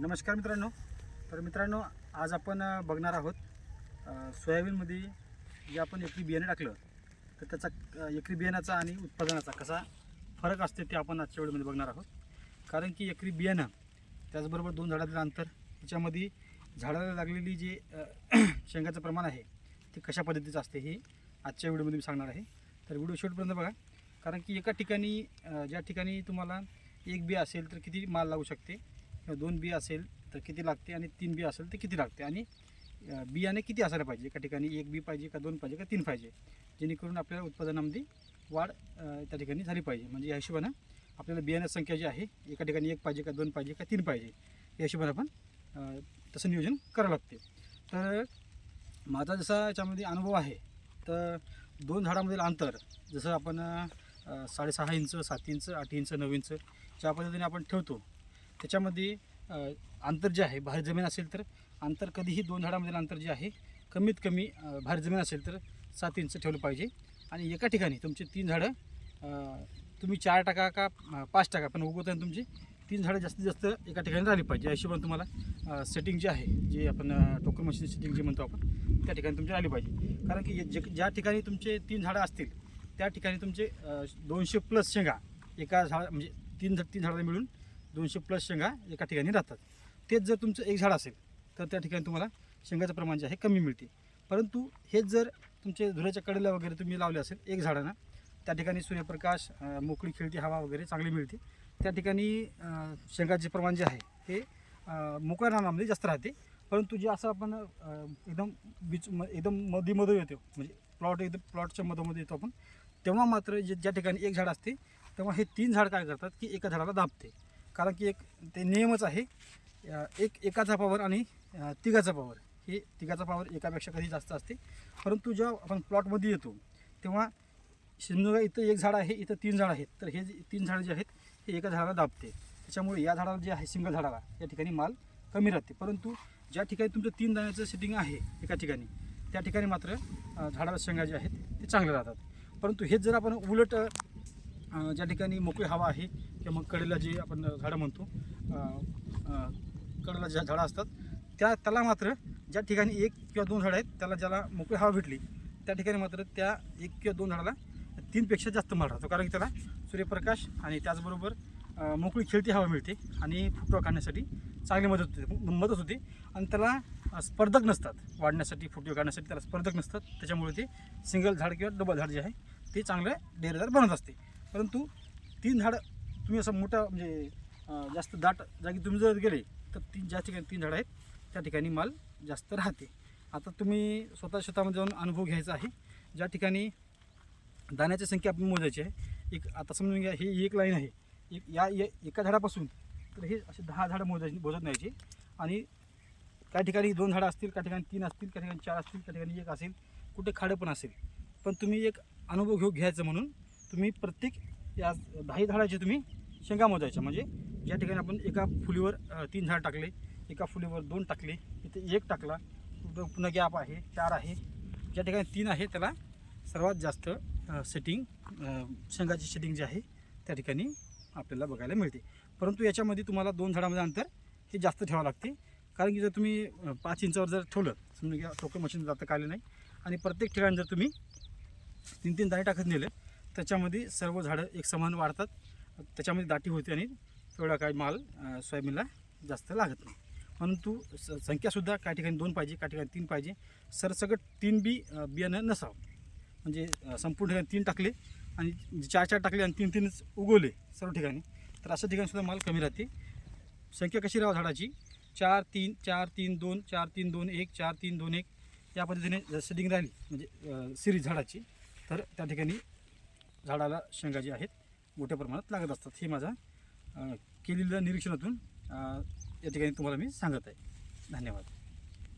नमस्कार मित्रांनो. तर मित्रांनो आज आपण बघणार आहोत सोयाबीनमध्ये जे आपण एकरी बियाणे टाकलं तर त्याचा एकरी बियाण्याचा आणि उत्पादनाचा कसा फरक असते ते आपण आजच्या वेळेमध्ये बघणार आहोत. कारण की एकरी बियाणं त्याचबरोबर दोन झाडातील अंतर त्याच्यामध्ये झाडाला लागलेली जे शेंगाचं प्रमाण आहे ते कशा पद्धतीचं असते हे आजच्या व्हिडिओमध्ये मी सांगणार आहे. तर व्हिडिओ शेवटपर्यंत बघा. कारण की एका ठिकाणी ज्या ठिकाणी तुम्हाला एक बी असेल तर किती माल लागू शकते? दोन बी असेल तर किती लागते आणि तीन बी असेल तर किती लागते? आणि बियाणे किती असायला पाहिजे? एका ठिकाणी एक बी पाहिजे का दोन पाहिजे का तीन पाहिजे? जेणेकरून आपल्याला उत्पादनामध्ये वाढ त्या ठिकाणी झाली पाहिजे. म्हणजे या हिशोबानं आपल्याला बियाणे संख्या जी आहे एका ठिकाणी एक पाहिजे का दोन पाहिजे का तीन पाहिजे या हिशोबाने आपण तसं नियोजन करावं लागते. तर माझा जसा याच्यामध्ये अनुभव आहे तर दोन झाडामधील अंतर जसं आपण साडेसहा इंच सात इंच आठ इंच नऊ इंच ज्या पद्धतीने आपण ठेवतो त्याच्यामध्ये अंतर जे आहे बाहेर जमीन असेल तर अंतर कधीही दोन झाडामधील अंतर जे आहे कमीत कमी बाहेर जमीन असेल तर सात इंच ठेवलं पाहिजे. आणि एका ठिकाणी तुमचे तीन झाडं तुम्ही चार टाका का पाच टाका पण उगवताना तुमची तीन झाडं जास्तीत जास्त एका ठिकाणी राहिली पाहिजे. हिशोबाने तुम्हाला सेटिंग जे आहे जे आपण टोकन मशीन सेटिंग जे म्हणतो आपण त्या ठिकाणी तुमची राहिली पाहिजे. कारण की जे ज्या ठिकाणी तुमचे तीन झाडं असतील त्या ठिकाणी तुमचे दोनशे प्लस शेंगा एका झाड म्हणजे तीन झा- तीन झाडं मिळून दोनशे प्लस शेंगा एका ठिकाणी राहतात. तेच जर तुमचं एक झाड असेल तर त्या ठिकाणी तुम्हाला शेंगाचं प्रमाण जे आहे कमी मिळते. परंतु हेच जर तुमचे धुऱ्याच्या कडेला वगैरे तुम्ही लावले असेल एक झाडानं त्या ठिकाणी सूर्यप्रकाश मोकळी खेळती हवा वगैरे चांगली मिळते. त्या ठिकाणी शेंगाचे प्रमाण जे आहे ते मोकळ्या रानामध्ये जास्त राहते. परंतु जे असं आपण एकदम बीच म एकदम मधीमध्ये येतो म्हणजे प्लॉट एकदम प्लॉटच्या मधोमध्ये येतो आपण तेव्हा मात्र जे ज्या ठिकाणी एक झाड असते तेव्हा हे तीन झाड काय करतात की एका झाडाला दाबते. कारण की एक ते नियमच आहे. एक एकाचा पॉवर आणि तिघाचा पॉवर हे तिघाचा पावर एकापेक्षा कधी जास्त असते. परंतु जेव्हा आपण प्लॉटमध्ये येतो तेव्हा समजा इथं एक झाड आहे इथं तीन झाड आहेत. तर हे जे तीन झाडं जे आहेत हे एका झाडाला दाबते. त्याच्यामुळे या झाडाला जे आहे सिंगल झाडाला या ठिकाणी माल कमी राहते. परंतु ज्या ठिकाणी तुमचं तीन दाण्याचं सेटिंग आहे एका ठिकाणी त्या ठिकाणी मात्र झाडाला शेंगा जे आहेत ते चांगले राहतात. परंतु हेच जर आपण उलट ज्या ठिकाणी मोकळी हवा आहे किंवा मग कडेला जे आपण झाडं म्हणतो कडेला ज्या झाडं असतात त्या त्याला मात्र ज्या ठिकाणी एक किंवा दोन झाडं आहेत त्याला ज्याला मोकळी हवा भेटली त्या ठिकाणी मात्र त्या एक किंवा दोन झाडाला तीनपेक्षा जास्त माल राहतो. कारण की त्याला सूर्यप्रकाश आणि त्याचबरोबर मोकळी खेळती हवा मिळते आणि फुटवा काढण्यासाठी चांगली मदत होते मदत होते आणि त्याला स्पर्धक नसतात. वाढण्यासाठी फुटवे काढण्यासाठी त्याला स्पर्धक नसतात. त्याच्यामुळे ते सिंगल झाड किंवा डबल झाड जे आहे ते चांगलं डेरेदार बनत असते. परंतु तीन झाडं तुम्ही असं मोठं म्हणजे जास्त दाट जागी तुम्ही जर गेले तर तीन ज्या ठिकाणी तीन झाडं आहेत त्या ठिकाणी माल जास्त राहते. आता तुम्ही स्वतः शेतामध्ये जाऊन अनुभव घ्यायचा आहे. ज्या ठिकाणी दाण्याची संख्या आपण मोजायची आहे एक आता समजून घ्या ही एक लाईन आहे. एक या या- एका झाडापासून तर हे असे दहा झाडं मोजायची मोजत न्यायची आणि काही ठिकाणी दोन झाडं असतील काही ठिकाणी तीन असतील काही ठिकाणी चार असतील काही ठिकाणी एक असेल कुठे खाडं पण असेल. पण तुम्ही एक अनुभव घेऊ घ्यायचं म्हणून तुम्ही प्रत्येक या दहा झाडाचे तुम्ही शेंगा मोजायच्या. म्हणजे ज्या ठिकाणी आपण एका फुलीवर तीन झाड टाकले एका फुलीवर दोन टाकले इथे एक टाकला पुन्हा गॅप आहे चार आहे ज्या ठिकाणी तीन आहे त्याला सर्वात जास्त सेटिंग शेंगाची सेटिंग जी आहे त्या ठिकाणी आपल्याला बघायला मिळते. परंतु याच्यामध्ये तुम्हाला दोन झाडामध्ये अंतर हे जास्त ठेवावं लागते. कारण की जर तुम्ही पाच इंचावर जर ठेवलं समजा टोकन मशीन जातं काले नाही आणि प्रत्येक ठिकाणी जर तुम्ही तीन तीन दाणे टाकत नेलं त्याच्यामध्ये सर्व झाडं एक समान वाढतात. त्याच्यामध्ये दाटी होते आणि तेवढा काही माल सोयाबीनला जास्त लागत नाही. परंतु स संख्यासुद्धा काही ठिकाणी दोन पाहिजे काही ठिकाणी तीन पाहिजे. सरसकट तीन बी बियाणं नसावं. म्हणजे संपूर्ण ठिकाणी तीन टाकले आणि म्हणजे चार चार टाकले आणि तीन तीनच उगवले सर्व ठिकाणी तर अशा ठिकाणीसुद्धा माल कमी राहते. संख्या कशी राहावं झाडाची? चार तीन चार तीन दोन चार तीन दोन एक चार तीन दोन एक. या पद्धतीने जर सेटिंग राहिली म्हणजे सिरीज झाडाची तर त्या ठिकाणी झाडाला शेंगा जी आहेत मोठ्या प्रमाणात लागत असतात. हे माझा केलेल्या निरीक्षणातून या ठिकाणी तुम्हाला मी सांगत आहे. धन्यवाद.